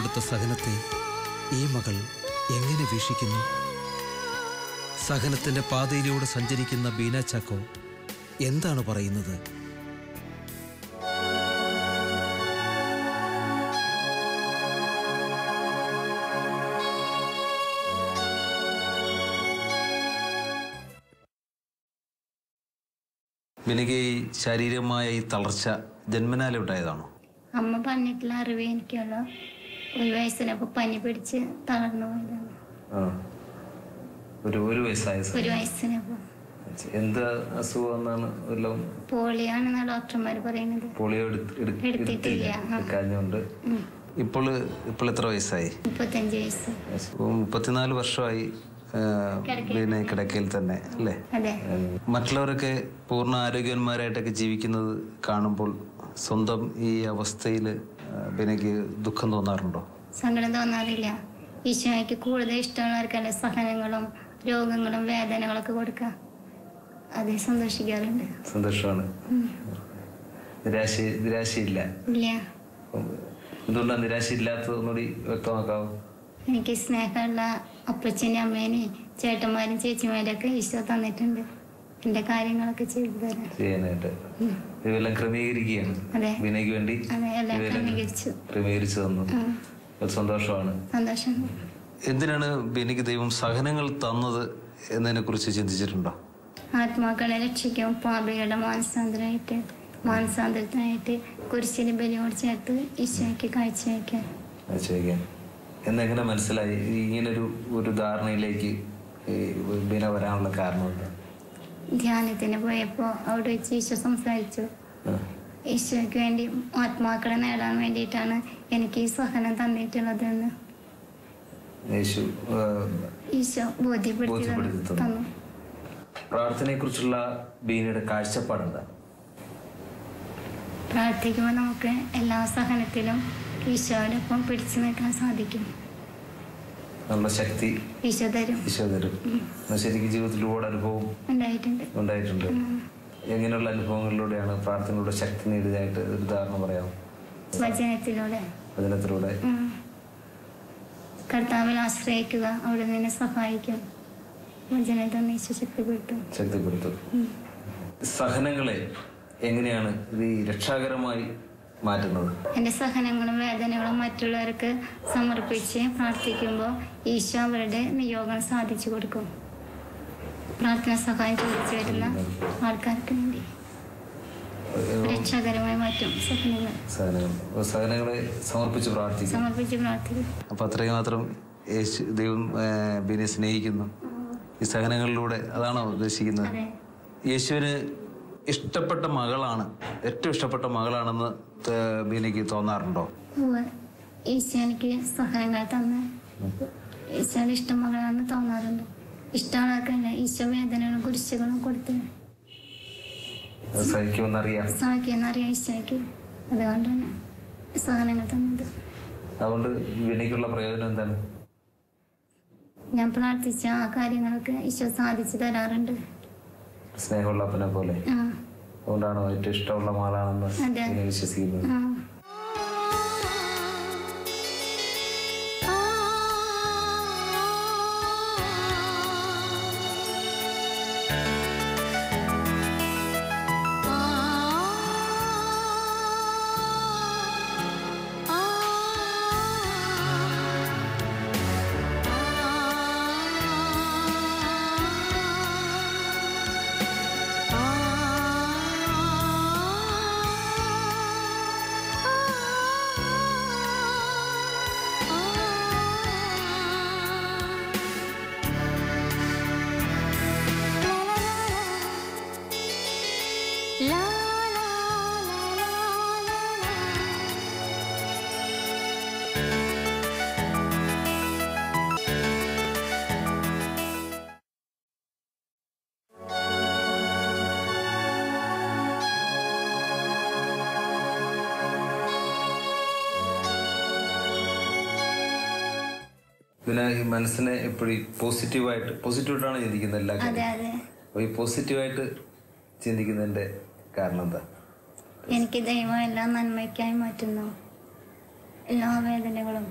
കൊടുത്ത സഹനത്തെ ഈ മകൾ എങ്ങനെ വീക്ഷിക്കുന്നു? സഹനത്തിന്റെ പാതയിലൂടെ സഞ്ചരിക്കുന്ന ബീന ചാക്കോ എന്താണ് പറയുന്നത്? ബിനയ്ക്ക് ഈ ശാരീരികമായ ഈ തളർച്ച ജന്മനാലുണ്ടായതാണോ അമ്മ പറഞ്ഞിട്ടുള്ള അറിവ് എനിക്കുള്ളൂ. ഒരു വയസ്സിനപ്പോ പനി പിടിച്ച് തളർന്നു പോയതാണ്. ഒരു ഒരു വയസ്സായ ഒരു വയസ്സിനപ്പോ എന്ത് പറയുന്നത്. പോളിയോ എടുത്ത് എടുത്ത് എടുത്തിട്ടില്ല. ആ. എടുക്കാഞ്ഞുകൊണ്ട്. ഇപ്പോൾ ഇപ്പോൾ എത്ര വയസ്സായി? മുപ്പത്തഞ്ച് വയസ്സ്. ഇപ്പം മുപ്പത്തിനാല് വർഷമായി പിന്നെ കിടക്കയിൽ തന്നെ അല്ലേ? മറ്റുള്ളവരൊക്കെ പൂർണ ആരോഗ്യവാന്മാരായിട്ടൊക്കെ ജീവിക്കുന്നത് കാണുമ്പോൾ സ്വന്തം ഈ അവസ്ഥയിൽ ബിനയ്ക്ക് ദുഃഖം തോന്നാറുണ്ടോ? സങ്കടം തോന്നാറില്ല. ഈശോയ്ക്ക് കൂടുതൽ ഇഷ്ടമുള്ളവർക്കല്ലേ സഹനങ്ങളും രോഗങ്ങളും വേദനകളൊക്കെ കൊടുക്കുക. അതേ സന്തോഷിക്കാറുണ്ട്. സന്തോഷമാണ്. നിരാശ നിരാശയില്ല ഇല്ല. എന്തുകൊണ്ടാണ് നിരാശയില്ലാത്തത് ഒന്നുകൂടി വ്യക്തമാക്കാവോ? എനിക്ക് സ്നേഹമുള്ള അപ്പച്ചനും അമ്മേനെയും ചേട്ടന്മാരും ചേച്ചിമാരൊക്കെ ഈശോ തന്നിട്ടുണ്ട്. എന്റെ കാര്യങ്ങളൊക്കെ ചെയ്തു തരാം ചെയ്യാനായിട്ട്. ഇതെല്ലാം ക്രമീകരിക്കുകയാണ്. വിനയ്ക്ക് വേണ്ടി ക്രമീകരിച്ചു. തന്നു. സന്തോഷമാണ്. സന്തോഷം. എന്തിനാണ് ബിനിക്ക് ദൈവം സഹനങ്ങൾ തന്നത് എന്നതിനെ കുറിച്ച് ചിന്തിച്ചിട്ടുണ്ടോ? ആത്മാക്കളെ രക്ഷിക്കും പാപികളുടെ മാനസാന്തരമായിട്ട് മാനസാന്തരത്തിനായിട്ട് കുരിശിന് ബലിയോട് ചേർത്ത് ഈശോയ്ക്ക് കാഴ്ചവെക്കാൻ അത് ചോദിക്കാൻ എന്നെങ്ങനെ മനസ്സിലായി? ഇങ്ങനൊരു ഒരു ധാരണയിലേക്ക് ബിന വരാനുള്ള കാരണം എന്താ ധ്യാനത്തിന് പോയപ്പോൾ അവിടെ വെച്ച് ഈശോ സംസാരിച്ചു. ഈശോയ്ക്ക് വേണ്ടി ആത്മാക്കളെ നേടാൻ വേണ്ടിയിട്ടാണ് എനിക്ക് ഈ സഹനം തന്നിട്ടുള്ളതെന്ന്. ഈശോ ബോധ്യപ്പെടുത്തി. തന്നു. പ്രാർത്ഥനയെക്കുറിച്ചുള്ള ബീനയുടെ കാഴ്ചപ്പാടെന്താ? പ്രാർത്ഥിക്കുമ്പോൾ നമുക്ക് എല്ലാ സഹനത്തിലും ഈശോയോടൊപ്പം പിടിച്ചു നിൽക്കാൻ സാധിക്കും. നല്ല ശക്തി ഈശോ തരും ശരിക്കും ജീവിതത്തിൽ ഒരുപാട് അനുഭവം ഉണ്ടായിട്ടുണ്ട്. എങ്ങനെയുള്ള അനുഭവങ്ങളിലൂടെയാണ് പ്രാർത്ഥനയുടെ ശക്തി നേടിയതായിട്ട് ഒരു ഉദാഹരണം പറയാമോ? വചനത്തിലൂടെ. വചനത്തിലൂടെ. കർത്താവിൽ ആശ്രയിക്കുക അവിടെ നിന്നെ സഹായിക്കും. വചനത്തെ ശക്തിപ്പെടുത്തും. ശക്തിപ്പെടുത്തും. സഹനങ്ങളെ എങ്ങനെയാണ് ഇത് ഈ രക്ഷാകരമായി മാറ്റുന്നത് എന്റെ സഹനങ്ങളും വേദനകളും മറ്റുള്ളവർക്ക് സമർപ്പിച്ച് പ്രാർത്ഥിക്കുമ്പോൾ ഈശോ അവരുടെ നിയോഗം സാധിച്ചു കൊടുക്കും. പ്രാർത്ഥന സഹായം ചോദിച്ചു വരുന്ന ആൾക്കാർക്ക് വേണ്ടി. രക്ഷാകരമായി മാറ്റും സഹനങ്ങൾ. സഹനങ്ങളെ സമർപ്പിച്ച് പ്രാർത്ഥിക്കും സമർപ്പിച്ച് പ്രാർത്ഥിക്കും അപ്പം അത്രയും മാത്രം യേശു ദൈവം ബിനെ സ്നേഹിക്കുന്നു. ഈ സഹനങ്ങളിലൂടെ അതാണോ ഉദ്ദേശിക്കുന്നത്? യേശുവിന് ഇഷ്ടപ്പെട്ട മകളാണ്. ഏറ്റവും ഇഷ്ടപ്പെട്ട മകളാണെന്ന് ബീനയ്ക്ക് തോന്നാറുണ്ടോ. ഈശോ എനിക്ക് ഈശാന തന്ന്. ഈശോയുടെ ഇഷ്ടം മകളാണെന്ന് തോന്നാറുണ്ട്. ഇഷ്ടമുള്ളവർക്കല്ല ഈശോ വേദനകളും കുരിശുകളും കൊടുത്ത്. സഹിക്കുമെന്നറിയാം. സഹായിക്കുന്നറിയാം ഈശോയ്ക്ക്. അതുകൊണ്ടാണ് സഹനങ്ങൾ തന്നത്. അതുകൊണ്ട് വിനയ്ക്കുള്ള പ്രയോജനം എന്താണ്? ഞാൻ പ്രാർത്ഥിച്ച ആ കാര്യങ്ങളൊക്കെ ഈശോ സാധിച്ചു തരാറുണ്ട്. സ്നേഹമുള്ള അപ്പനെ പോലെ. ആ. അതുകൊണ്ടാണോ ഏറ്റവും ഇഷ്ടമുള്ള മാറാണെന്ന് വിശ്വസിക്കുന്നത്. പിന്നെ ഈ മനസ്സിനെ എപ്പോഴും പോസിറ്റീവായിട്ട് പോസിറ്റീവായിട്ടാണ് ചിന്തിക്കുന്നത് എല്ലാ അപ്പോൾ ഈ പോസിറ്റീവായിട്ട് ചിന്തിക്കുന്നതിന്റെ കാരണം എന്താ? എനിക്ക് ദൈവം എല്ലാം നന്മയ്ക്കായി മാറ്റുന്നു. എല്ലാ വേദനകളും.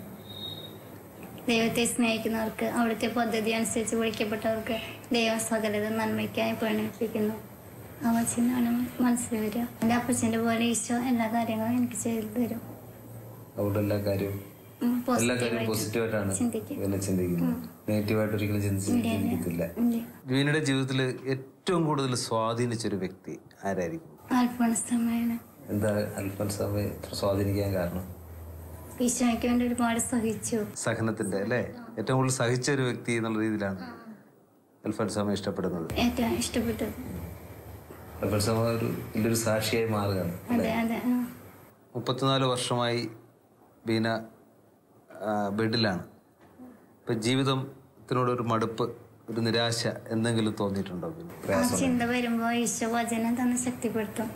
ദൈവത്തെ സ്നേഹിക്കുന്നവർക്ക് അവിടുത്തെ പദ്ധതി അനുസരിച്ച് വിളിക്കപ്പെട്ടവർക്ക് ദൈവം സകലത നന്മയ്ക്കായി പ്രണയിപ്പിക്കുന്നു ആ അച്ഛനാണ് മനസ്സിൽ വരിക. എന്റെ അപ്പച്ചന്റെ പോലെ ഈശോ എല്ലാ കാര്യങ്ങളും എനിക്ക് ചെയ്തു തരും. അവിടെ എല്ലാ കാര്യവും എല്ലാ കാര്യവും പോസിറ്റീവായിട്ടാണ് ഇവനെ ചിന്തിക്കുന്നത്. നെഗറ്റീവായിട്ട് ഒരിക്കലും ചിന്തിച്ച് ഇല്ല, ഇല്ല. ചിന്തിക്കത്തില്ല ഇല്ല. ബീനയുടെ ജീവിതത്തിൽ ഏറ്റവും കൂടുതൽ സ്വാധീനിച്ച ഒരു വ്യക്തി ആരായിരിക്കും? എന്താ അല്പസമയം ഇത്ര സ്വാധീനിക്കാൻ കാരണം? ഈശോയ്ക്ക് വേണ്ടി ഒരുപാട് സഹിച്ചു. സഹനത്തിന്റെ അല്ലേ? ഏറ്റവും കൂടുതൽ സഹിച്ച ഒരു വ്യക്തി എന്നുള്ള രീതിയിലാണ് അൽഫൻസാമ ഇഷ്ടപ്പെടുന്നത്. ഏറ്റവും ഇഷ്ടപ്പെട്ടത്. അല്പസമയം ഒരു വലിയൊരു സാക്ഷിയായി മാറുകയാണ് അതെ അതെ ആ. മുപ്പത്തിനാല് വർഷമായി ബീന ബെഡിലാണ്. ഇപ്പം ജീവിതത്തിനോട് ഒരു മടുപ്പ് ഒരു നിരാശ എന്തെങ്കിലും തോന്നിയിട്ടുണ്ടോ ചിന്ത വരുമ്പോൾ ഈശോ വചനം തന്നെ ശക്തിപ്പെടുത്തും.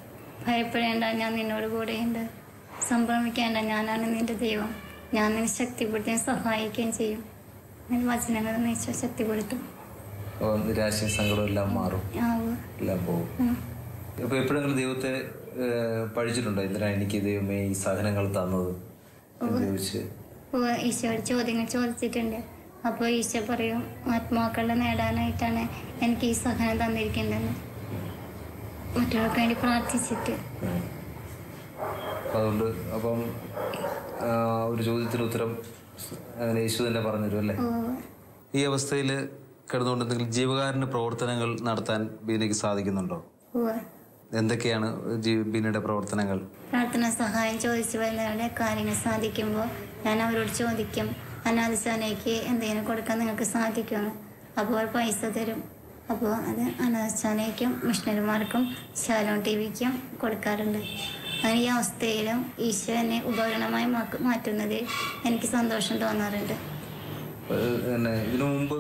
ഭയപ്പെടേണ്ട ഞാൻ നിന്നോട് കൂടെയുണ്ട്. സംഭ്രമിക്കേണ്ട ഞാനാണ് നിന്റെ ദൈവം. ഞാൻ നിന്നെ ശക്തിപ്പെടുത്തുകയും സഹായിക്കുകയും ചെയ്യും. വചനങ്ങൾ ഈശോ ശക്തിപ്പെടുത്തും. നിരാശയും സങ്കടവും എല്ലാം മാറും. എല്ലാം പോകും. അപ്പൊ എപ്പോഴെങ്കിലും ദൈവത്തെ പഠിച്ചിട്ടുണ്ടോ? എന്തിനാ എനിക്ക് ദൈവമേ ഈ സാധനങ്ങൾ തന്നത്? ഈശോയോട് ചോദ്യങ്ങൾ ചോദിച്ചിട്ടുണ്ട്. അപ്പോൾ ഈശോ പറയും ആത്മാക്കളെ നേടാനായിട്ടാണ് എനിക്ക് ഈ സഹനം തന്നിരിക്കേണ്ടതെന്ന് മറ്റുള്ളവർക്ക് വേണ്ടി പ്രാർത്ഥിച്ചിട്ട്. അതുകൊണ്ട് അപ്പം ഒരു ചോദ്യത്തിന് ഉത്തരം അങ്ങനെ യേശു തന്നെ പറഞ്ഞു തരും അല്ലേ ഈ അവസ്ഥയിൽ കിടന്നുകൊണ്ട് എന്തെങ്കിലും ജീവകാരുണ്യ പ്രവർത്തനങ്ങൾ നടത്താൻ ബീനയ്ക്ക് സാധിക്കുന്നുണ്ടോ? എന്തൊക്കെയാണ് ബീനയുടെ പ്രവർത്തനങ്ങൾ? പ്രാർത്ഥന സഹായം ചോദിച്ചു വരുന്നവരുടെ കാര്യങ്ങൾ സാധിക്കുമ്പോൾ ഞാൻ അവരോട് ചോദിക്കും അനാഥശാലയ്ക്ക് എന്തെങ്കിലും കൊടുക്കാൻ നിങ്ങൾക്ക് സാധിക്കുമെന്ന് അപ്പോൾ പൈസ തരും. അപ്പോൾ അത് അനാഥശാലയ്ക്കും മിഷണറിമാർക്കും ശാലോൺ ടി വിക്കും കൊടുക്കാറുണ്ട്. അങ്ങനെ ഈ അവസ്ഥയിലും ഈശോ എന്നെ ഉപകരണമായി മാറ്റുന്നതിൽ എനിക്ക് സന്തോഷം തോന്നാറുണ്ട്. പിന്നെ ഇതിനു മുമ്പ്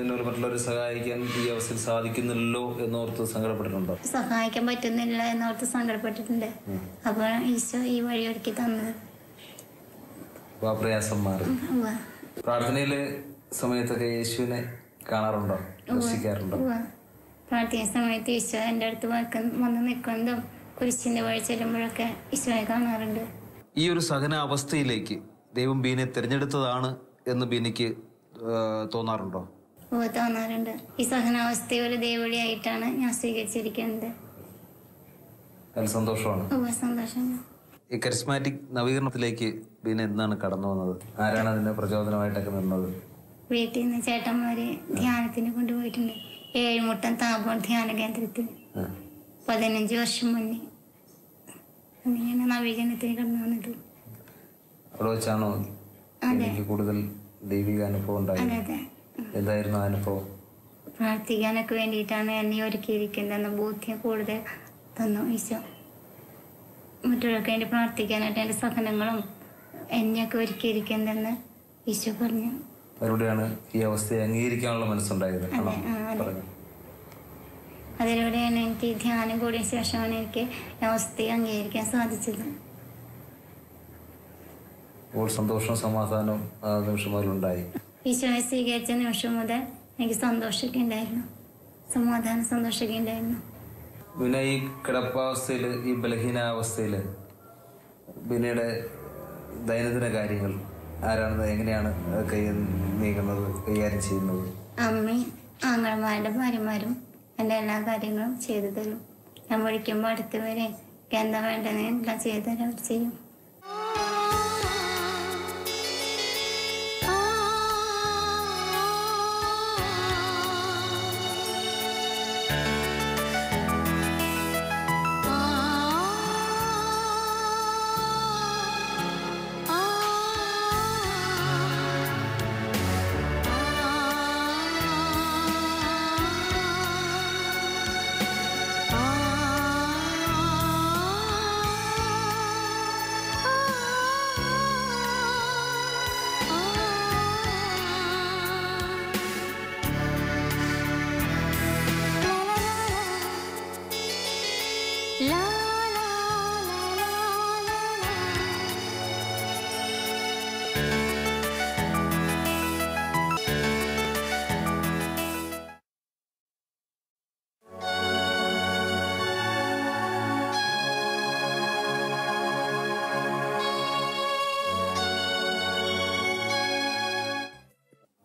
എന്നോട് മറ്റുള്ളവരെ സഹായിക്കാൻ ഈ അവസ്ഥയിൽ സാധിക്കുന്നില്ലല്ലോ എന്നോർത്ത് സങ്കടപ്പെട്ടിട്ടുണ്ടോ? സഹായിക്കാൻ പറ്റുന്നില്ല എന്നോർത്ത് സങ്കടപ്പെട്ടിട്ടുണ്ട്. അപ്പോൾ ഈശോ ഈ വഴി ഒരുക്കി തന്നത്. പ്രയാസം മാറി. പ്രാർത്ഥനയിലെ സമയത്തൊക്കെ യേശുവിനെ കാണാറുണ്ടോ? ദർശിക്കാറുണ്ടോ? പ്രാർത്ഥന സമയത്ത് ഈശോ എന്റെ അടുത്ത് വന്ന് നിൽക്കുന്നതും കുരിശിന്റെ വഴി ചെല്ലുമ്പോഴൊക്കെ ഈശോയെ കാണാറുണ്ട്. ഈ ഒരു സഹന അവസ്ഥയിലേക്ക് ദൈവം ബീനെ തിരഞ്ഞെടുത്തതാണ് എന്ന് ബിനിക്ക് തോന്നാറുണ്ടോ? ഓ തോന്നാറുണ്ട്. ഈ സഹനാവസ്ഥയെ ഒരു ദേവളിയായിട്ടാണ് ഞാൻ സ്വീകരിച്ചിരിക്കുന്നത്. നല്ല സന്തോഷമാണ്. ഓ സന്തോഷം. ഈ കരിസ്മാറ്റിക് നവീകരണത്തിലേക്ക് ബീന എന്നാണ് കടന്നു വന്നത്? ആരാണ് അതിന്റെ പ്രചോദനമായിട്ടൊക്കെ നിന്നത് വീട്ടിൽ നിന്ന് ചേട്ടന്മാര് ധ്യാനത്തിന് കൊണ്ടുപോയിട്ടുണ്ട്. ഏഴുമുട്ടം താപോൺ ധ്യാന കേന്ദ്രത്തിൽ. പതിനഞ്ച് വർഷം മുന്നേ അങ്ങനെയാണ് നവീകരണത്തിന് കടന്നു വന്നത്. അവിടെ വെച്ചാണോ കൂടുതൽ ദൈവിക അനുഭവം ഉണ്ടായി. എന്തായിരുന്നു അനുഭവം? പ്രാർത്ഥിക്കാനൊക്കെ വേണ്ടിയിട്ടാണ് എന്നെ ഒരുക്കിയിരിക്കുന്നതെന്ന് ബോധ്യം കൂടുതൽ തന്നു ഈശോ. മറ്റുള്ളവർക്ക് വേണ്ടി പ്രാർത്ഥിക്കാനായിട്ട് എന്റെ സഹനങ്ങളും എന്നെയൊക്കെ ഒരുക്കിയിരിക്കുന്നതെന്ന് ഈശോ പറഞ്ഞു. അവരുടെയാണ് ഈ അവസ്ഥയെ അംഗീകരിക്കാനുള്ള മനസ്സുണ്ടായത്. അതിലൂടെയാണ് എനിക്ക് ധ്യാനം കൂടിയ ശേഷമാണ് എനിക്ക് അവസ്ഥയെ അംഗീകരിക്കാൻ സാധിച്ചത്. അപ്പോൾ സന്തോഷവും സമാധാനവും ആ നിമിഷം മുതലുണ്ടായി ഈശോയെ സ്വീകരിച്ച നിമിഷം മുതൽ എനിക്ക് സന്തോഷമൊക്കെ ഉണ്ടായിരുന്നു. സമാധാനം സന്തോഷമൊക്കെ ഉണ്ടായിരുന്നു. പിന്നെ ഈ കിടപ്പാവസ്ഥയിൽ ഈ ബലഹീനാവസ്ഥയിൽ പിന്നീട് ദൈനംദിന കാര്യങ്ങൾ ആരാണ് എങ്ങനെയാണ് കൈ നീങ്ങുന്നത് കൈകാര്യം ചെയ്യുന്നത്? അമ്മയും ആങ്ങളമാരുടെ ഭാര്യമാരും എന്റെ എല്ലാ കാര്യങ്ങളും ചെയ്തു തരും. ഞാൻ വിളിക്കുമ്പോൾ അടുത്ത് വരെ എന്താ വേണ്ടതെന്ന് എല്ലാം ചെയ്തു തരാൻ ചെയ്യും.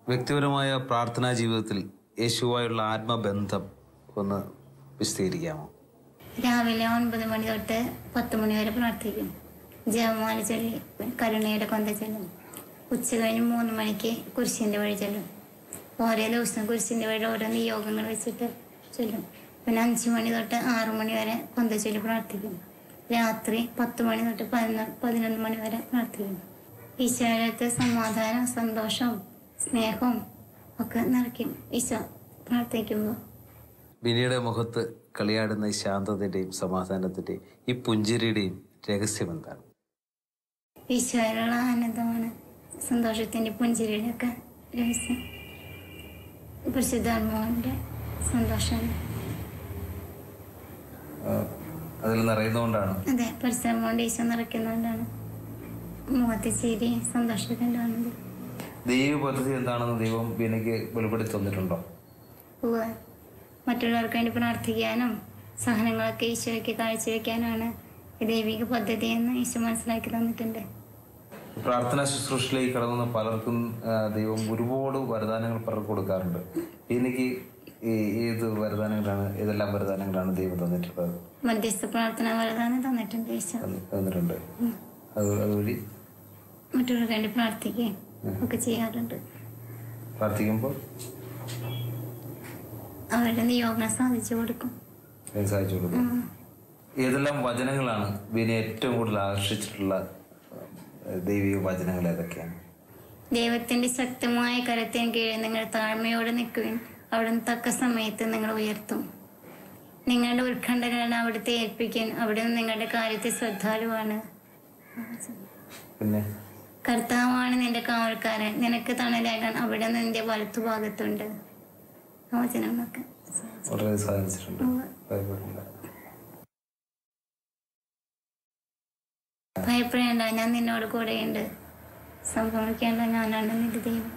വ്യക്തിപരമായ പ്രാർത്ഥനാ ജീവിതത്തിൽ യേശുവായുള്ള ആത്മബന്ധം ഒന്ന് വിശദീകരിക്കാമോ രാവിലെ ഒൻപത് മണി തൊട്ട് പത്ത് മണി വരെ പ്രാർത്ഥിക്കും. ജപമാല ചൊല്ലി കരുണയുടെ കൊന്ത ചൊല്ലും. ഉച്ച കഴിഞ്ഞ് മൂന്ന് മണിക്ക് കുരിശിന്റെ വഴി ചൊല്ലും. ഓരോ ദിവസം കുരിശിന്റെ വഴി ഓരോ നിയോഗങ്ങൾ വെച്ചിട്ട് ചൊല്ലും. പിന്നെ അഞ്ച് മണി തൊട്ട് ആറു മണി വരെ കൊന്ത ചൊല്ലി പ്രാർത്ഥിക്കും. രാത്രി പത്ത് മണി തൊട്ട് പതിനൊന്ന് പതിനൊന്ന് മണി വരെ പ്രാർത്ഥിക്കും. ഈശോയുടെ സമാധാനം സന്തോഷവും സ്നേഹവും ഒക്കെ നിറയ്ക്കും. ഈശോ പ്രാർത്ഥിക്കുമ്പോൾ ബിനിയുടെ മുഖത്ത് കളിയാടുന്ന ഈ ശാന്തതയുടെയും സമാധാനത്തിന്റെയും ഈ പുഞ്ചിരിയുടെയും രഹസ്യം എന്താണ്? ഈശോയിലുള്ള ആനന്ദമാണ്. സന്തോഷത്തിന്റെ പുഞ്ചിരിയുടെ ഒക്കെ രഹസ്യം. പരിശുദ്ധാത്മാവിന്റെ സന്തോഷമാണ് ആ, അതിൽ നിറയുന്നതുകൊണ്ടാണ്. അതെ പരിശ്രമം കൊണ്ട് ഈശോ നിറയ്ക്കുന്നതുകൊണ്ടാണ്. മുഖത്ത് ചിരി സന്തോഷത്തിന്റെ ആനന്ദം ദൈവ പദ്ധതി എന്താണെന്ന് ദൈവം ബിനയ്ക്ക് വെളിപ്പെടുത്തി തന്നിട്ടുണ്ടോ? മറ്റുള്ളവർക്ക് വേണ്ടി പ്രാർത്ഥിക്കാനും സഹനങ്ങളൊക്കെ ഈശോയ്ക്ക് കാഴ്ചവെക്കാനാണ് ദൈവിക പദ്ധതി എന്ന് ഈശോ മനസ്സിലാക്കി തന്നിട്ടുണ്ട്. പ്രാർത്ഥനാ ശുശ്രൂഷയിലേക്ക് കടന്നുന്ന പലർക്കും ദൈവം ഒരുപാട് വരദാനങ്ങൾ പലർക്കും കൊടുക്കാറുണ്ട്. എനിക്ക് ഏത് വരദാനങ്ങളാണ് ഏതെല്ലാം വരദാനങ്ങളാണ് ദൈവം തന്നിട്ടുള്ളത്? മധ്യസ്ഥ പ്രാർത്ഥന വരദാനം തന്നിട്ടുണ്ട് തന്നിട്ടുണ്ട്. അത് അതുവഴി? മറ്റുള്ളവർക്ക് വേണ്ടി പ്രാർത്ഥിക്കുകയും ഒക്കെ ചെയ്യാറുണ്ട്. പ്രാർത്ഥിക്കുമ്പോൾ? അവരുടെ നിയോഗം സാധിച്ചു കൊടുക്കും. സാധിച്ചു കൊടുക്കും? ഏതെല്ലാം വചനങ്ങളാണ് ബീനെ ഏറ്റവും കൂടുതൽ ആകർഷിച്ചിട്ടുള്ള ദൈവിക വചനങ്ങൾ ഏതൊക്കെയാണ്? ദൈവത്തിന്റെ ശക്തമായ കരത്തിന് കീഴിൽ നിങ്ങൾ താഴ്മയോടെ നിൽക്കുവിൻ. അവിടുന്ന് തക്ക സമയത്ത് നിങ്ങൾ ഉയർത്തും. നിങ്ങളുടെ ഉത്കണ്ഠകളാണ് അവിടുത്തെ ഏൽപ്പിക്കാൻ അവിടുന്ന് നിങ്ങളുടെ കാര്യത്തെ ശ്രദ്ധാലുവാണ്. പിന്നെ? കർത്താവാണ് നിന്റെ കാവൽക്കാരൻ. നിനക്ക് തണലേകാൻ അവിടെ നിന്റെ വലത്തുഭാഗത്തുണ്ട് വചനങ്ങളൊക്കെ വളരെ സാധിച്ചിട്ടുണ്ട്. ഭയപ്പെടേണ്ട. ഞാൻ നിന്നോട് കൂടെയുണ്ട്. സംഭവിക്കേണ്ട ഞാനാണ് നിന്റെ ദൈവം.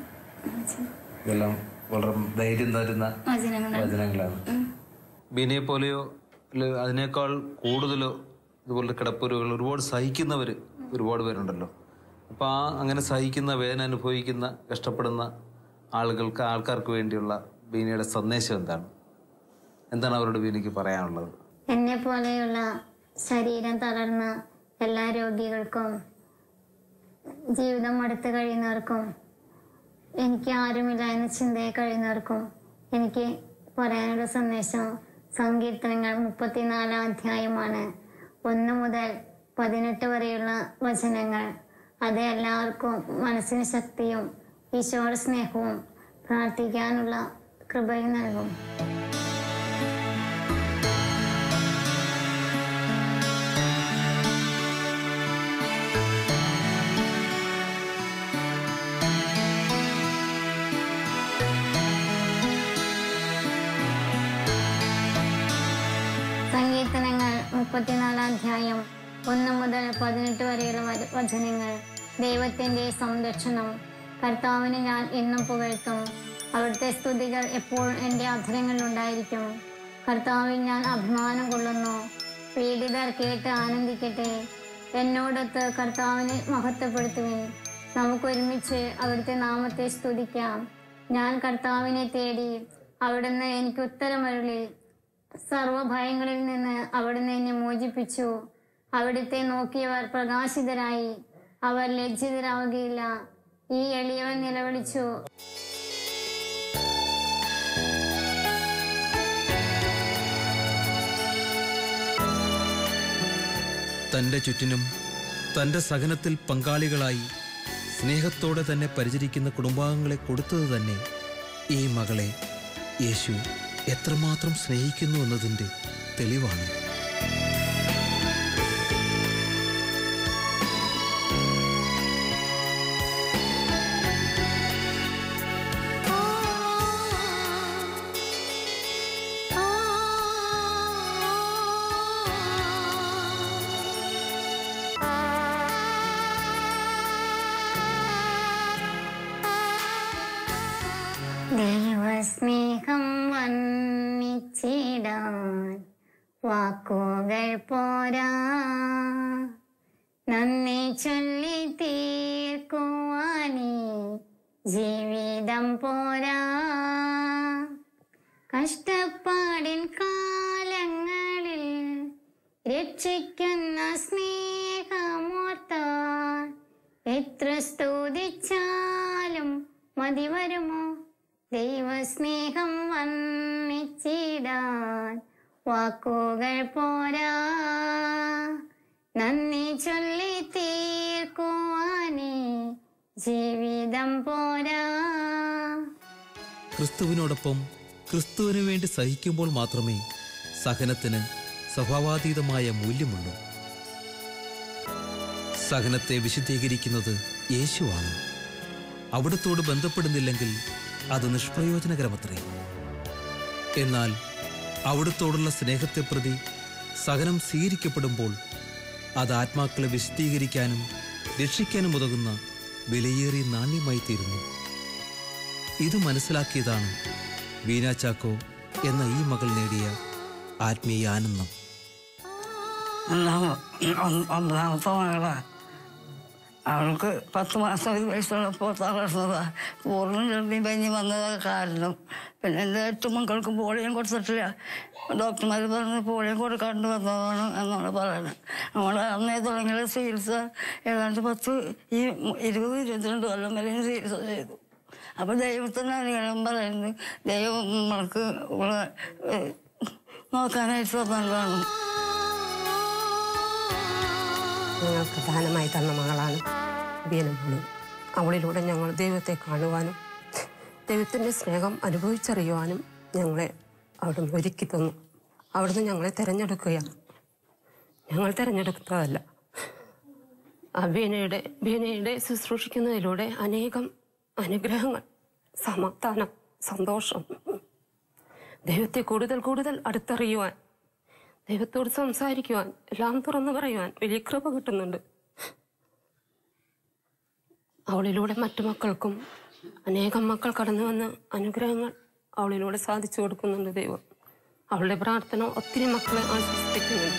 ഇതെല്ലാം വളരെ ധൈര്യം തരുന്ന വചനങ്ങളാണ്. ബിനിയെ പോലെയോ അതിനേക്കാൾ കൂടുതലോ ഇതുപോലത്തെ കിടപ്പുരുകൾ ഒരുപാട് സഹിക്കുന്നവർ ഒരുപാട് പേരുണ്ടല്ലോ. അപ്പോൾ ആ അങ്ങനെ സഹിക്കുന്ന വേദന അനുഭവിക്കുന്ന കഷ്ടപ്പെടുന്ന ആളുകൾക്ക് ആൾക്കാർക്ക് വേണ്ടിയുള്ള ബീനയുടെ സന്ദേശം എന്താണ്? എന്താണ് അവരോട് ബീനയ്ക്ക് പറയാനുള്ളത്? എന്നെ പോലെയുള്ള ശരീരം തളർന്ന എല്ലാ രോഗികൾക്കും ജീവിതം മടുത്ത് കഴിയുന്നവർക്കും എനിക്ക് ആരുമില്ല എന്ന ചിന്തയെ കഴിയുന്നവർക്കും എനിക്ക് പറയാനുള്ള സന്ദേശം സങ്കീർത്തനങ്ങൾ മുപ്പത്തിനാലാം അധ്യായമാണ്. ഒന്ന് മുതൽ പതിനെട്ട് വരെയുള്ള വചനങ്ങൾ. അത് എല്ലാവർക്കും മനസ്സിന് ശക്തിയും ഈശോയുടെ സ്നേഹവും പ്രാർത്ഥിക്കാനുള്ള കൃപയും നൽകും. സങ്കീർത്തനങ്ങൾ മുപ്പത്തിനാലാം അധ്യായം ഒന്ന് മുതൽ പതിനെട്ട് വരെയുള്ള വച- വചനങ്ങൾ ദൈവത്തിന്റെ സംരക്ഷണം. കർത്താവിനെ ഞാൻ എന്നും പുകഴ്ത്തും. അവിടുത്തെ സ്തുതികൾ എപ്പോഴും എന്റെ അധരങ്ങളിലുണ്ടായിരിക്കും. കർത്താവിൽ ഞാൻ അഭിമാനം കൊള്ളുന്നു. പീഡിതർ കേട്ട് ആനന്ദിക്കട്ടെ. എന്നോടൊത്ത് കർത്താവിനെ മഹത്വപ്പെടുത്തുവിൻ. നമുക്കൊരുമിച്ച് അവിടുത്തെ നാമത്തെ സ്തുതിക്കാം. ഞാൻ കർത്താവിനെ തേടി അവിടുന്ന് എനിക്ക് ഉത്തരമരുളി. സർവഭയങ്ങളിൽ നിന്ന് അവിടുന്ന് എന്നെ മോചിപ്പിച്ചു. അവിടുത്തെ നോക്കിയവർ പ്രകാശിതരായി. അവർ ലജ്ജിതരാവുകയില്ല. ഈ എളിയവൻ നിലവിളിച്ചു. തന്റെ ചുറ്റിനും തന്റെ സഹനത്തിൽ പങ്കാളികളായി സ്നേഹത്തോടെ തന്നെ പരിചരിക്കുന്ന കുടുംബാംഗങ്ങളെ കൊടുത്തത് തന്നെ ഈ മകളെ യേശു എത്രമാത്രം സ്നേഹിക്കുന്നു എന്നതിന്റെ തെളിവാണ്. വാക്കുകൾ പോരാ. നന്ദി ചൊല്ലി തീർക്കുവാനീ ജീവിതം പോരാ. കഷ്ടപ്പാടിൻ കാലങ്ങളിൽ രക്ഷിക്കുന്ന സ്നേഹമോർത്താൻ എത്ര സ്തുതിച്ചാലും മതി വരുമോ ദൈവസ്നേഹം വന്നിച്ചിടാൻ വാക്കുകൾ പോരാ. നന്ദി ചൊല്ലി തീർക്കുവാനേ ജീവിതം പോരാ. ക്രിസ്തുവിനോടൊപ്പം ക്രിസ്തുവിന് വേണ്ടി സഹിക്കുമ്പോൾ മാത്രമേ സഹനത്തിന് സ്വഭാവാതീതമായ മൂല്യമുള്ളൂ. സഹനത്തെ വിശദീകരിക്കുന്നത് യേശുവാണ്. അവിടത്തോട് ബന്ധപ്പെടുന്നില്ലെങ്കിൽ അത് നിഷ്പ്രയോജനകരമത്രേ. എന്നാൽ അവിടത്തോടുള്ള സ്നേഹത്തെ പ്രതി സഹനം സ്വീകരിക്കപ്പെടുമ്പോൾ അത് ആത്മാക്കളെ വിശദീകരിക്കാനും രക്ഷിക്കാനും ഉതകുന്ന വിലയേറിയ നാണ്യമായി തീരുന്നു ഇത് മനസ്സിലാക്കിയതാണ് വീണ ചാക്കോ എന്ന ഈ മകൾ നേടിയ ആത്മീയ ആനന്ദം. അവൾക്ക് പത്ത് മാസം ഒരു വയസ്സുള്ളപ്പോൾ തളർന്നതാ. പൂർണ ചെറുതി പനി വന്നതാ കാരണം. പിന്നെ എന്റെ ഏറ്റവും മക്കൾക്ക് പോളിയം കൊടുത്തിട്ടില്ല. ഡോക്ടർമാർ പറഞ്ഞ് പോളിയം കൊടുക്കാണ്ട് വന്നതാണ് എന്നാണ് പറയുന്നത്. നമ്മൾ അന്നേ തുടങ്ങിയ ചികിത്സ ഏതാണ്ട് പത്ത് ഈ ഇരുപത് ഇരുപത്തിരണ്ട് കൊല്ലം വരെ ചികിത്സ ചെയ്തു. അപ്പം ദൈവത്തിന്റെ അനുഗ്രഹം പറയുന്നത് ദൈവം നമ്മൾക്ക് നോക്കാനായിട്ട് നല്ലതാണ് ദാനമായി തന്ന മകളാണ്. ബീനമോൾ അവളിലൂടെ ഞങ്ങൾ ദൈവത്തെ കാണുവാനും ദൈവത്തിന്റെ സ്നേഹം അനുഭവിച്ചറിയുവാനും ഞങ്ങളെ അവിടുന്ന് ഒരുക്കി തന്നു. അവിടുന്ന് ഞങ്ങളെ തിരഞ്ഞെടുക്കുകയാണ്. ഞങ്ങൾ തിരഞ്ഞെടുത്തതല്ല. ആ ബീനയുടെ ബീനയുടെ ശുശ്രൂഷിക്കുന്നതിലൂടെ അനേകം അനുഗ്രഹങ്ങൾ സമാധാനം സന്തോഷം ദൈവത്തെ കൂടുതൽ കൂടുതൽ അടുത്തറിയുവാൻ ദൈവത്തോട് സംസാരിക്കുവാൻ എല്ലാം തുറന്നു പറയുവാൻ വലിയ കൃപ കിട്ടുന്നുണ്ട്. അവളിലൂടെ മറ്റു മക്കൾക്കും അനേകം മക്കൾ കടന്നു വന്ന് അനുഗ്രഹങ്ങൾ അവളിലൂടെ സാധിച്ചു കൊടുക്കുന്നുണ്ട് ദൈവം. അവളുടെ പ്രാർത്ഥന ഒത്തിരി മക്കളെ ആശ്വസിപ്പിക്കുന്നുണ്ട്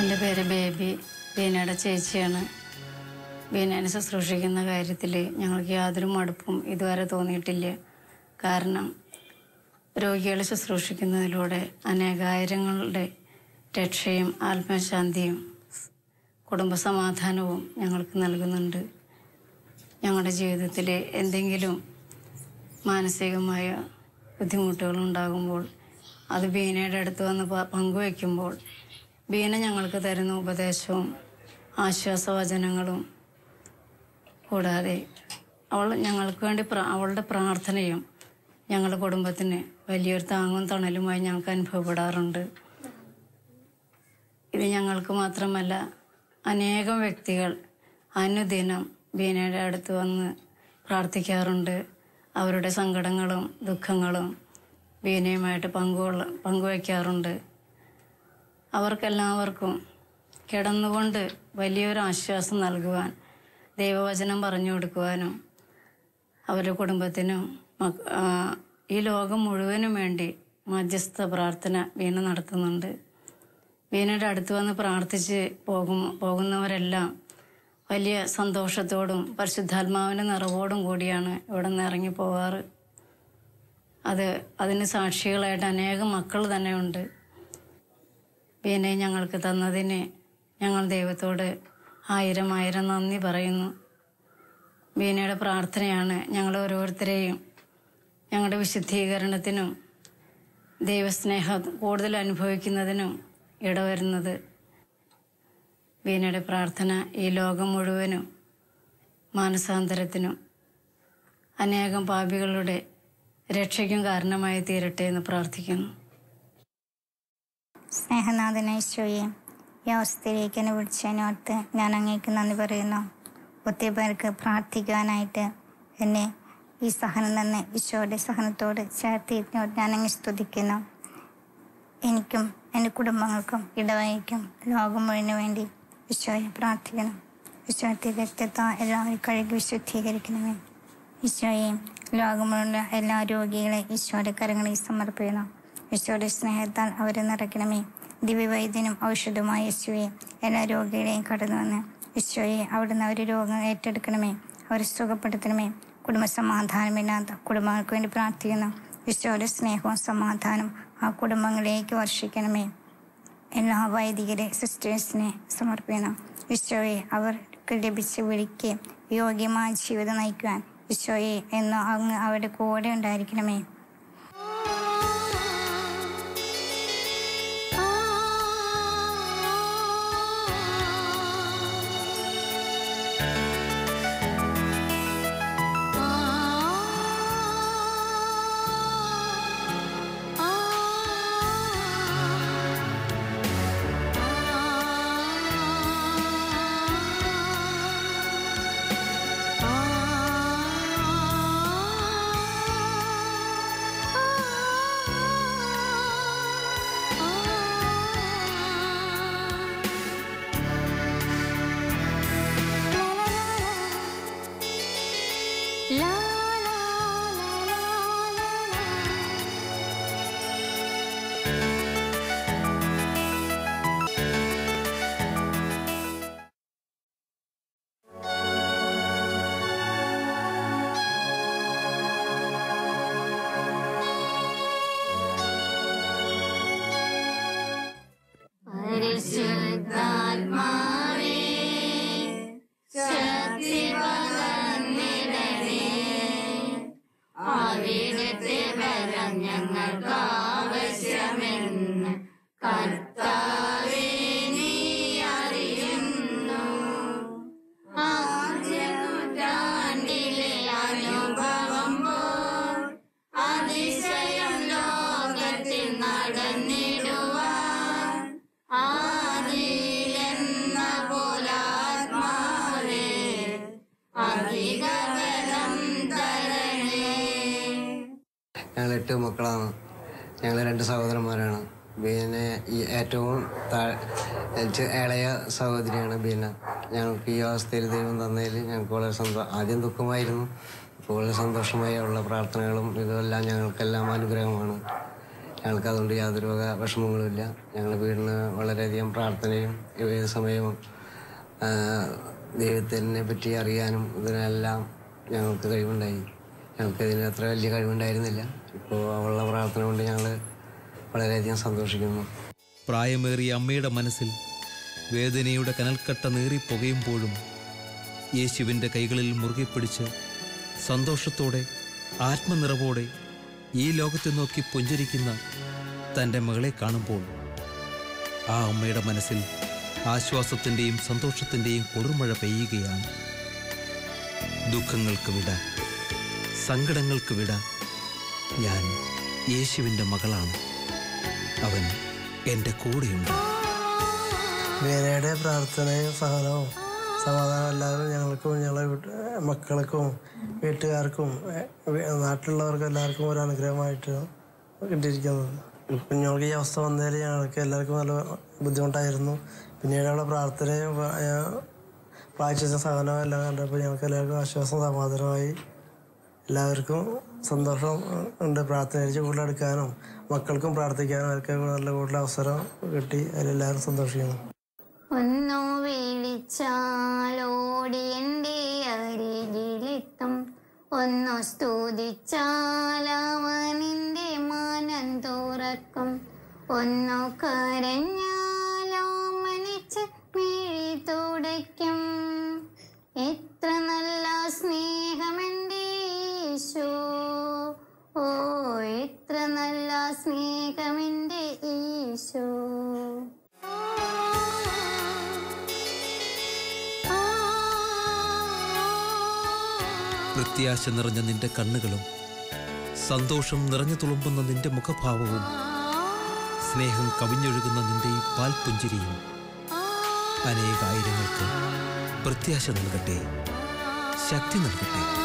എന്റെ പേര് ബേബി. ബീനയുടെ ചേച്ചിയാണ്. ബീനേനെ ശുശ്രൂഷിക്കുന്ന കാര്യത്തിൽ ഞങ്ങൾക്ക് യാതൊരു മടുപ്പും ഇതുവരെ തോന്നിയിട്ടില്ല. കാരണം രോഗികളെ ശുശ്രൂഷിക്കുന്നതിലൂടെ അനേകായിരങ്ങളുടെ രക്ഷയും ആത്മശാന്തിയും കുടുംബസമാധാനവും ഞങ്ങൾക്ക് നൽകുന്നുണ്ട്. ഞങ്ങളുടെ ജീവിതത്തിൽ എന്തെങ്കിലും മാനസികമായ ബുദ്ധിമുട്ടുകൾ ഉണ്ടാകുമ്പോൾ അത് ബീനയുടെ അടുത്ത് വന്ന് പങ്കുവയ്ക്കുമ്പോൾ ബീന ഞങ്ങൾക്ക് തരുന്ന ഉപദേശവും ആശ്വാസവചനങ്ങളും കൂടാതെ അവൾ ഞങ്ങൾക്ക് വേണ്ടി അവളുടെ പ്രാർത്ഥനയും ഞങ്ങളുടെ കുടുംബത്തിന് വലിയൊരു താങ്ങും തണലുമായി ഞങ്ങൾക്ക് അനുഭവപ്പെടാറുണ്ട്. ഇത് ഞങ്ങൾക്ക് മാത്രമല്ല അനേകം വ്യക്തികൾ അനുദിനം ബീനയുടെ അടുത്ത് വന്ന് പ്രാർത്ഥിക്കാറുണ്ട്. അവരുടെ സങ്കടങ്ങളും ദുഃഖങ്ങളും ബീനയുമായിട്ട് പങ്കുകൊള്ള പങ്കുവയ്ക്കാറുണ്ട് അവർക്കെല്ലാവർക്കും കിടന്നുകൊണ്ട് വലിയൊരു ആശ്വാസം നൽകുവാൻ ദൈവവചനം പറഞ്ഞു കൊടുക്കുവാനും അവരുടെ കുടുംബത്തിനും ഈ ലോകം മുഴുവനും വേണ്ടി മധ്യസ്ഥ പ്രാർത്ഥന വീണ നടത്തുന്നുണ്ട്. വീണയുടെ അടുത്ത് വന്ന് പ്രാർത്ഥിച്ച് പോകും പോകുന്നവരെല്ലാം വലിയ സന്തോഷത്തോടും പരിശുദ്ധാത്മാവിന്റെ നിറവോടും കൂടിയാണ് ഇവിടെ നിന്ന് ഇറങ്ങി പോവാറ് അത് അതിന് സാക്ഷികളായിട്ട് അനേകം മക്കൾ തന്നെ ഉണ്ട്. വീണെ ഞങ്ങൾക്ക് തന്നതിന് ഞങ്ങൾ ദൈവത്തോട് ആയിരം ആയിരം നന്ദി പറയുന്നു. വീണയുടെ പ്രാർത്ഥനയാണ് ഞങ്ങൾ ഓരോരുത്തരെയും ഞങ്ങളുടെ വിശുദ്ധീകരണത്തിനും ദൈവസ്നേഹം കൂടുതൽ അനുഭവിക്കുന്നതിനും ഇടവരുന്നത്. വീണയുടെ പ്രാർത്ഥന ഈ ലോകം മുഴുവനും മാനസാന്തരത്തിനും അനേകം പാപികളുടെ രക്ഷയ്ക്കും കാരണമായി തീരട്ടെ എന്ന് പ്രാർത്ഥിക്കുന്നു. സ്നേഹനാഥനേശ്വയെ എന്നെ വിളിച്ചതിനോർത്ത് ഞാൻ അങ്ങേക്ക് നന്ദി പറയുന്നു. ഒത്തിരി പേർക്ക് പ്രാർത്ഥിക്കാനായിട്ട് എന്നെ ഈ സഹനം തന്നെ ഈശോയുടെ സഹനത്തോട് ചേർത്തിരിക്കുന്നോട് ഞാൻ സ്തുതിക്കുന്നു. എനിക്കും എന്റെ കുടുംബങ്ങൾക്കും ഇടവഴിക്കും ലോകം മുഴുവൻ വേണ്ടി ഈശോയെ പ്രാർത്ഥിക്കണം. ഈശോത്തെ വ്യക്തിത്വ എല്ലാവരും കഴുകി വിശുദ്ധീകരിക്കണമേ. ഈശോയെയും ലോകം എല്ലാ രോഗികളെ ഈശോയുടെ കരങ്ങളിൽ സമർപ്പിക്കണം. ഈശോയുടെ സ്നേഹത്താൽ അവരെ നിറയ്ക്കണമേ. ദിവ്യവൈദ്യനും ഔഷധമായ യേശുവെ എല്ലാ രോഗികളെയും കടന്നു വന്ന് ഈശോയെ അവിടുന്ന് അവർ രോഗം ഏറ്റെടുക്കണമേ. അവരെ സുഖപ്പെടുത്തണമേ. കുടുംബ സമാധാനമില്ലാത്ത കുടുംബങ്ങൾക്ക് വേണ്ടി പ്രാർത്ഥിക്കുന്നു. ഈശോയുടെ സ്നേഹവും സമാധാനം ആ കുടുംബങ്ങളിലേക്ക് വർഷിക്കണമേ. എല്ലാ വൈദികരെ സിസ്റ്റേഴ്സിനെ സമർപ്പിക്കണം. ഈശോയെ അവർക്ക് ലഭിച്ച് വിളിക്ക്. യോഗ്യമായ ജീവിതം നയിക്കുവാൻ. ഈശോയെ എന്നോ അങ്ങ് അവരുടെ കൂടെ ഉണ്ടായിരിക്കണമേ. ഇളയ സഹോദരിയാണ് ബീന. ഞങ്ങൾക്ക് ഈ അവസ്ഥയിൽ ദൈവം തന്നതിൽ ഞങ്ങൾക്ക് വളരെ സന്തോഷം ആദ്യം ദുഃഖമായിരുന്നു. ഇപ്പോൾ വളരെ സന്തോഷമായി ഉള്ള പ്രാർത്ഥനകളും ഇതെല്ലാം ഞങ്ങൾക്കെല്ലാം അനുഗ്രഹമാണ്. ഞങ്ങൾക്ക് അതുകൊണ്ട് യാതൊരു വക വിഷമങ്ങളുമില്ല. ഞങ്ങൾ വീടിന് വളരെയധികം പ്രാർത്ഥനയും ഏത് സമയവും ദൈവത്തിനെ പറ്റി അറിയാനും ഇതിനെല്ലാം ഞങ്ങൾക്ക് കഴിവുണ്ടായി. ഞങ്ങൾക്ക് ഇതിന് അത്ര വലിയ കഴിവുണ്ടായിരുന്നില്ല. ഇപ്പോൾ അവളുടെ പ്രാർത്ഥന കൊണ്ട് ഞങ്ങൾ വളരെയധികം സന്തോഷിക്കുന്നു. പ്രായമേറിയ അമ്മയുടെ മനസ്സിൽ വേദനയുടെ കനൽക്കട്ട നേറി പുകയുമ്പോഴും യേശുവിന്റെ കൈകളിൽ മുറുകെ പിടിച്ച് സന്തോഷത്തോടെ ആത്മനിറവോടെ ഈ ലോകത്തെ നോക്കി പുഞ്ചരിക്കുന്ന തന്റെ മകളെ കാണുമ്പോൾ ആ അമ്മയുടെ മനസ്സിൽ ആശ്വാസത്തിന്റെയും സന്തോഷത്തിന്റെയും കുളിർമഴ പെയ്യുകയാണ്. ദുഃഖങ്ങൾക്ക് വിട സങ്കടങ്ങൾക്ക് വിട ഞാൻ യേശുവിന്റെ മകളാണ്. അവൻ എന്റെ കൂടെയുണ്ട്. വേനയുടെ പ്രാർത്ഥനയും സഹനവും സമാധാനം എല്ലാവരും ഞങ്ങൾക്കും ഞങ്ങളെ വീട്ട് മക്കൾക്കും വീട്ടുകാർക്കും നാട്ടിലുള്ളവർക്കും എല്ലാവർക്കും ഒരു അനുഗ്രഹമായിട്ട് കിട്ടിയിരിക്കുന്നത്. കുഞ്ഞുങ്ങൾക്ക് ഈ അവസ്ഥ വന്നതിൽ ഞങ്ങൾക്ക് എല്ലാവർക്കും നല്ല ബുദ്ധിമുട്ടായിരുന്നു. പിന്നീട് അവിടെ പ്രാർത്ഥനയും പ- സഹനവും എല്ലാം കണ്ടപ്പോൾ ഞങ്ങൾക്ക് എല്ലാവർക്കും ആശ്വാസം സമാധാനമായി. എല്ലാവർക്കും സന്തോഷം ഉണ്ട്. പ്രാർത്ഥനയിച്ച് കൂടുതലെടുക്കാനും മക്കൾക്കും പ്രാർത്ഥിക്കാനും അവർക്ക് നല്ല കൂടുതൽ അവസരം കിട്ടി. അതിലെല്ലാവരും സന്തോഷിക്കുന്നു. ഒന്നു വിളിച്ചാലോടി എന്റെ അരികിലെത്തും ഒന്നു സ്തുതിച്ചാലവൻ എന്റെ മാനം തുറക്കും. ഒന്നു കരഞ്ഞാലോ ഈശോ പ്രത്യാശ നിറഞ്ഞ നിന്റെ കണ്ണുകളും സന്തോഷം നിറഞ്ഞു തുളുമ്പുന്ന നിന്റെ മുഖഭാവവും സ്നേഹം കവിഞ്ഞൊഴുകുന്ന നിന്റെ ഈ പാൽപുഞ്ചിരിയും അനേകായിരങ്ങൾക്ക് പ്രത്യാശ നൽകട്ടെ ശക്തി നൽകട്ടെ.